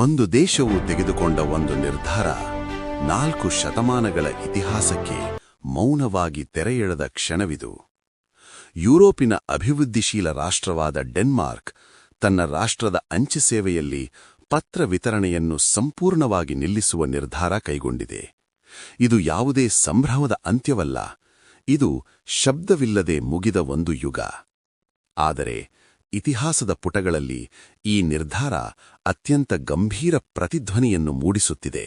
ಒಂದು ದೇಶವು ತೆಗೆದುಕೊಂಡ ಒಂದು ನಿರ್ಧಾರ ನಾಲ್ಕು ಶತಮಾನಗಳ ಇತಿಹಾಸಕ್ಕೆ ಮೌನವಾಗಿ ತೆರೆಯೆಳೆದ ಕ್ಷಣವಿದು. ಯುರೋಪಿನ ಅಭಿವೃದ್ಧಿಶೀಲ ರಾಷ್ಟ್ರವಾದ ಡೆನ್ಮಾರ್ಕ್ ತನ್ನ ರಾಷ್ಟ್ರದ ಅಂಚೆ ಸೇವೆಯಲ್ಲಿ ಪತ್ರ ವಿತರಣೆಯನ್ನು ಸಂಪೂರ್ಣವಾಗಿ ನಿಲ್ಲಿಸುವ ನಿರ್ಧಾರ ಕೈಗೊಂಡಿದೆ. ಇದು ಯಾವುದೇ ಸಂಭ್ರಮದ ಅಂತ್ಯವಲ್ಲ, ಇದು ಶಬ್ದವಿಲ್ಲದೆ ಮುಗಿದ ಒಂದು ಯುಗ. ಆದರೆ ಇತಿಹಾಸದ ಪುಟಗಳಲ್ಲಿ ಈ ನಿರ್ಧಾರ ಅತ್ಯಂತ ಗಂಭೀರ ಪ್ರತಿಧ್ವನಿಯನ್ನು ಮೂಡಿಸುತ್ತಿದೆ.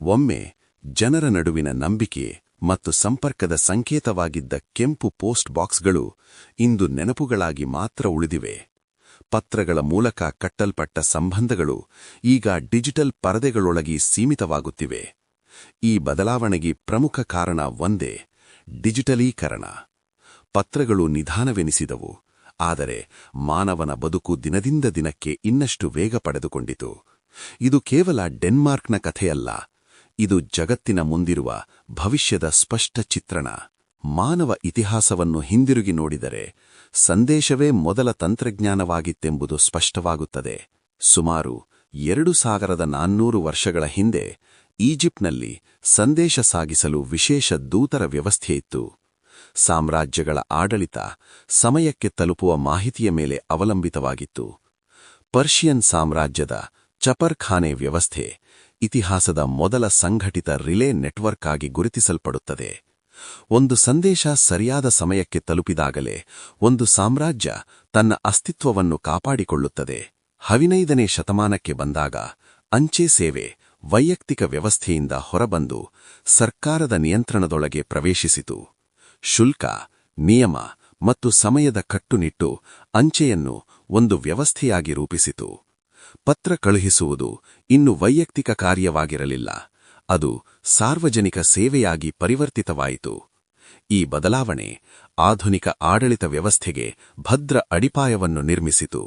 ಒಮ್ಮೆ ಜನರ ನಡುವಿನ ನಂಬಿಕೆ ಮತ್ತು ಸಂಪರ್ಕದ ಸಂಕೇತವಾಗಿದ್ದ ಕೆಂಪು ಪೋಸ್ಟ್ ಬಾಕ್ಸ್ಗಳು ಇಂದು ನೆನಪುಗಳಾಗಿ ಮಾತ್ರ ಉಳಿದಿವೆ. ಪತ್ರಗಳ ಮೂಲಕ ಕಟ್ಟಲ್ಪಟ್ಟ ಸಂಬಂಧಗಳು ಈಗ ಡಿಜಿಟಲ್ ಪರದೆಗಳೊಳಗಿ ಸೀಮಿತವಾಗುತ್ತಿವೆ. ಈ ಬದಲಾವಣೆಗೆ ಪ್ರಮುಖ ಕಾರಣ ಒಂದೇ ಡಿಜಿಟಲೀಕರಣ. ಪತ್ರಗಳು ನಿಧಾನವೆನಿಸಿದವು. ಆದರೆ ಮಾನವನ ಬದುಕು ದಿನದಿಂದ ದಿನಕ್ಕೆ ಇನ್ನಷ್ಟು ವೇಗ ಪಡೆದುಕೊಂಡಿತು. ಇದು ಕೇವಲ ಡೆನ್ಮಾರ್ಕ್ನ ಕಥೆಯಲ್ಲ. ಇದು ಜಗತ್ತಿನ ಮುಂದಿರುವ ಭವಿಷ್ಯದ ಸ್ಪಷ್ಟ ಚಿತ್ರಣ. ಮಾನವ ಇತಿಹಾಸವನ್ನು ಹಿಂದಿರುಗಿ ನೋಡಿದರೆ ಸಂದೇಶವೇ ಮೊದಲ ತಂತ್ರಜ್ಞಾನವಾಗಿತ್ತೆಂಬುದು ಸ್ಪಷ್ಟವಾಗುತ್ತದೆ. ಸುಮಾರು ಎರಡು ಸಾವಿರದ ನಾನ್ನೂರು ವರ್ಷಗಳ ಹಿಂದೆ ಈಜಿಪ್ಟ್ನಲ್ಲಿ ಸಂದೇಶ ಸಾಗಿಸಲು ವಿಶೇಷ ದೂತರ ವ್ಯವಸ್ಥೆಯಿತ್ತು. ಸಾಮ್ರಾಜ್ಯಗಳ ಆಡಳಿತ ಸಮಯಕ್ಕೆ ತಲುಪುವ ಮಾಹಿತಿಯ ಮೇಲೆ ಅವಲಂಬಿತವಾಗಿತ್ತು. ಪರ್ಷಿಯನ್ ಸಾಮ್ರಾಜ್ಯದ ಚಪರ್ಖಾನೆ ವ್ಯವಸ್ಥೆ ಇತಿಹಾಸದ ಮೊದಲ ಸಂಘಟಿತ ರಿಲೇ ನೆಟ್ವರ್ಕ್ ಆಗಿ ಗುರುತಿಸಲ್ಪಡುತ್ತದೆ. ಒಂದು ಸಂದೇಶ ಸರಿಯಾದ ಸಮಯಕ್ಕೆ ತಲುಪಿದಾಗಲೇ ಒಂದು ಸಾಮ್ರಾಜ್ಯ ತನ್ನ ಅಸ್ತಿತ್ವವನ್ನು ಕಾಪಾಡಿಕೊಳ್ಳುತ್ತದೆ. ಹದಿನೈದನೇ ಶತಮಾನಕ್ಕೆ ಬಂದಾಗ ಅಂಚೆ ಸೇವೆ ವೈಯಕ್ತಿಕ ವ್ಯವಸ್ಥೆಯಿಂದ ಹೊರಬಂದು ಸರ್ಕಾರದ ನಿಯಂತ್ರಣದೊಳಗೆ ಪ್ರವೇಶಿಸಿತು. ಶುಲ್ಕ, ನಿಯಮ ಮತ್ತು ಸಮಯದ ಕಟ್ಟುನಿಟ್ಟು ಅಂಚೆಯನ್ನು ಒಂದು ವ್ಯವಸ್ಥೆಯಾಗಿ ರೂಪಿಸಿತು. ಪತ್ರ ಕಳುಹಿಸುವುದು ಇನ್ನು ವೈಯಕ್ತಿಕ ಕಾರ್ಯವಾಗಿರಲಿಲ್ಲ. ಅದು ಸಾರ್ವಜನಿಕ ಸೇವೆಯಾಗಿ ಪರಿವರ್ತಿತವಾಯಿತು. ಈ ಬದಲಾವಣೆ ಆಧುನಿಕ ಆಡಳಿತ ವ್ಯವಸ್ಥೆಗೆ ಭದ್ರ ಅಡಿಪಾಯವನ್ನು ನಿರ್ಮಿಸಿತು.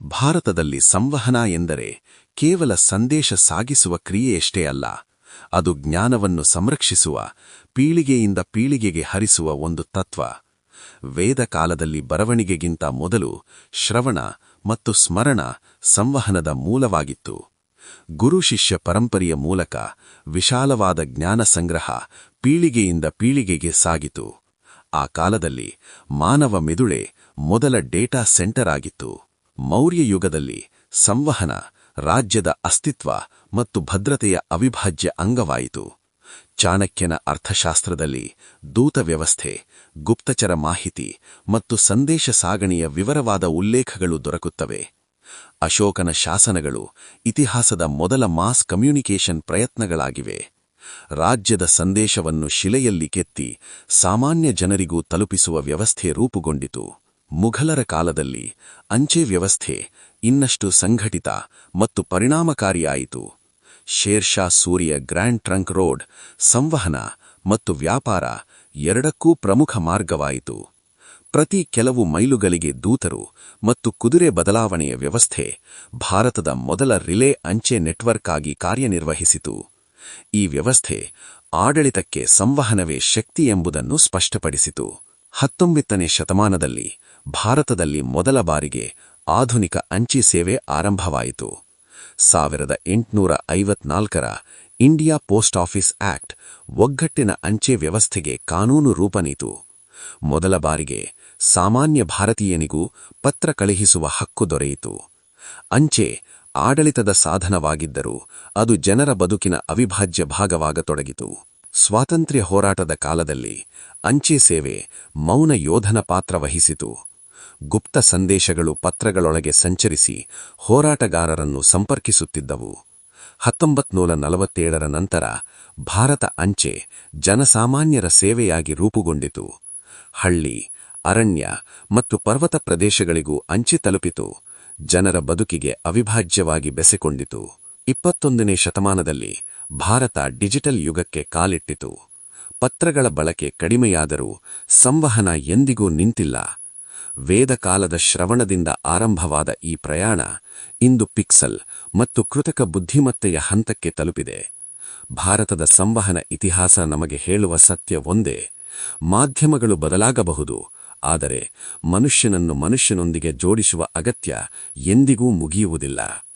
ಭಾರತದಲ್ಲಿ ಸಂವಹನ ಎಂದರೆ ಕೇವಲ ಸಂದೇಶ ಸಾಗಿಸುವ ಕ್ರಿಯೆಯಷ್ಟೇ ಅಲ್ಲ ಅದು ಜ್ಞಾನವನ್ನು ಸಂರಕ್ಷಿಸುವ, ಪೀಳಿಗೆಯಿಂದ ಪೀಳಿಗೆಗೆ ಹರಿಸುವ ಒಂದು ತತ್ವ. ವೇದ ಕಾಲದಲ್ಲಿ ಬರವಣಿಗೆಗಿಂತ ಮೊದಲು ಶ್ರವಣ ಮತ್ತು ಸ್ಮರಣ ಸಂವಹನದ ಮೂಲವಾಗಿತ್ತು. ಗುರು ಶಿಷ್ಯ ಪರಂಪರೆಯ ಮೂಲಕ ವಿಶಾಲವಾದ ಜ್ಞಾನ ಸಂಗ್ರಹ ಪೀಳಿಗೆಯಿಂದ ಪೀಳಿಗೆಗೆ ಸಾಗಿತು. ಆ ಕಾಲದಲ್ಲಿ ಮಾನವ ಮೆದುಳೆ ಮೊದಲ ಡೇಟಾ ಸೆಂಟರ್ ಆಗಿತ್ತು. ಮೌರ್ಯ ಯುಗದಲ್ಲಿ ಸಂವಹನ ರಾಜ್ಯದ ಅಸ್ತಿತ್ವ ಮತ್ತು ಭದ್ರತೆಯ ಅವಿಭಾಜ್ಯ ಅಂಗವಾಯಿತು. ಚಾಣಕ್ಯನ ಅರ್ಥಶಾಸ್ತ್ರದಲ್ಲಿ ದೂತ ವ್ಯವಸ್ಥೆ, ಗುಪ್ತಚರ ಮಾಹಿತಿ ಮತ್ತು ಸಂದೇಶ ಸಾಗಣೆಯ ವಿವರವಾದ ಉಲ್ಲೇಖಗಳು ದೊರಕುತ್ತವೆ. ಅಶೋಕನ ಶಾಸನಗಳು ಇತಿಹಾಸದ ಮೊದಲ ಮಾಸ್ ಕಮ್ಯುನಿಕೇಷನ್ ಪ್ರಯತ್ನಗಳಾಗಿವೆ. ರಾಜ್ಯದ ಸಂದೇಶವನ್ನು ಶಿಲೆಯಲ್ಲಿ ಕೆತ್ತಿ ಸಾಮಾನ್ಯ ಜನರಿಗೂ ತಲುಪಿಸುವ ವ್ಯವಸ್ಥೆ ರೂಪುಗೊಂಡಿತು. ಮುಘಲರ ಕಾಲದಲ್ಲಿ ಅಂಚೆ ವ್ಯವಸ್ಥೆ ಇನ್ನಷ್ಟು ಸಂಘಟಿತ ಮತ್ತು ಪರಿಣಾಮಕಾರಿಯಾಯಿತು. ಶೇರ್ಷಾ ಸೂರಿಯ ಗ್ರ್ಯಾಂಡ್ ಟ್ರಂಕ್ ರೋಡ್ ಸಂವಹನ ಮತ್ತು ವ್ಯಾಪಾರ ಎರಡಕ್ಕೂ ಪ್ರಮುಖ ಮಾರ್ಗವಾಯಿತು. ಪ್ರತಿ ಕೆಲವು ಮೈಲುಗಳಿಗೆ ದೂತರು ಮತ್ತು ಕುದುರೆ ಬದಲಾವಣೆಯ ವ್ಯವಸ್ಥೆ ಭಾರತದ ಮೊದಲ ರಿಲೇ ಅಂಚೆ ನೆಟ್ವರ್ಕ್ ಆಗಿ ಕಾರ್ಯನಿರ್ವಹಿಸಿತು. ಈ ವ್ಯವಸ್ಥೆ ಆಡಳಿತಕ್ಕೆ ಸಂವಹನವೇ ಶಕ್ತಿ ಎಂಬುದನ್ನು ಸ್ಪಷ್ಟಪಡಿಸಿತು. ಹತ್ತೊಂಬತ್ತನೇ ಶತಮಾನದಲ್ಲಿ ಭಾರತದಲ್ಲಿ ಮೊದಲ ಬಾರಿಗೆ ಆಧುನಿಕ ಅಂಚೆ ಸೇವೆ ಆರಂಭವಾಯಿತು. ಸಾವಿರದ ಎಂಟುನೂರ ಐವತ್ನಾಲ್ಕರ ಇಂಡಿಯಾ ಪೋಸ್ಟ್ ಆಫೀಸ್ ಆಕ್ಟ್ ಒಗ್ಗಟ್ಟಿನ ಅಂಚೆ ವ್ಯವಸ್ಥೆಗೆ ಕಾನೂನು ರೂಪ ನೀತು. ಮೊದಲ ಬಾರಿಗೆ ಸಾಮಾನ್ಯ ಭಾರತೀಯನಿಗೂ ಪತ್ರ ಕಳುಹಿಸುವ ಹಕ್ಕು ದೊರೆಯಿತು. ಅಂಚೆ ಆಡಳಿತದ ಸಾಧನವಾಗಿದ್ದರೂ ಅದು ಜನರ ಬದುಕಿನ ಅವಿಭಾಜ್ಯ ಭಾಗವಾಗತೊಡಗಿತು. ಸ್ವಾತಂತ್ರ್ಯ ಹೋರಾಟದ ಕಾಲದಲ್ಲಿ ಅಂಚೆ ಸೇವೆ ಮೌನ ಯೋಧನ ಪಾತ್ರ ವಹಿಸಿತು. ಗುಪ್ತ ಸಂದೇಶಗಳು ಪತ್ರಗಳೊಳಗೆ ಸಂಚರಿಸಿ ಹೋರಾಟಗಾರರನ್ನು ಸಂಪರ್ಕಿಸುತ್ತಿದ್ದವು. ಹತ್ತೊಂಬತ್ನೂರ ನಲವತ್ತೇಳರ ನಂತರ ಭಾರತ ಅಂಚೆ ಜನಸಾಮಾನ್ಯರ ಸೇವೆಯಾಗಿ ರೂಪುಗೊಂಡಿತು. ಹಳ್ಳಿ, ಅರಣ್ಯ ಮತ್ತು ಪರ್ವತ ಪ್ರದೇಶಗಳಿಗೂ ಅಂಚೆ ತಲುಪಿತು. ಜನರ ಬದುಕಿಗೆ ಅವಿಭಾಜ್ಯವಾಗಿ ಬೆಸೆಕೊಂಡಿತು. ಇಪ್ಪತ್ತೊಂದನೇ ಶತಮಾನದಲ್ಲಿ ಭಾರತ ಡಿಜಿಟಲ್ ಯುಗಕ್ಕೆ ಕಾಲಿಟ್ಟಿತು. ಪತ್ರಗಳ ಬಳಕೆ ಕಡಿಮೆಯಾದರೂ ಸಂವಹನ ಎಂದಿಗೂ ನಿಂತಿಲ್ಲ. ವೇದಕಾಲದ ಶ್ರವಣದಿಂದ ಆರಂಭವಾದ ಈ ಪ್ರಯಾಣ ಇಂದು ಪಿಕ್ಸಲ್ ಮತ್ತು ಕೃತಕ ಬುದ್ಧಿಮತ್ತೆಯ ಹಂತಕ್ಕೆ ತಲುಪಿದೆ. ಭಾರತದ ಸಂವಹನ ಇತಿಹಾಸ ನಮಗೆ ಹೇಳುವ ಸತ್ಯ ಒಂದೇ, ಮಾಧ್ಯಮಗಳು ಬದಲಾಗಬಹುದು, ಆದರೆ ಮನುಷ್ಯನನ್ನು ಮನುಷ್ಯನೊಂದಿಗೆ ಜೋಡಿಸುವ ಅಗತ್ಯ ಎಂದಿಗೂ ಮುಗಿಯುವುದಿಲ್ಲ.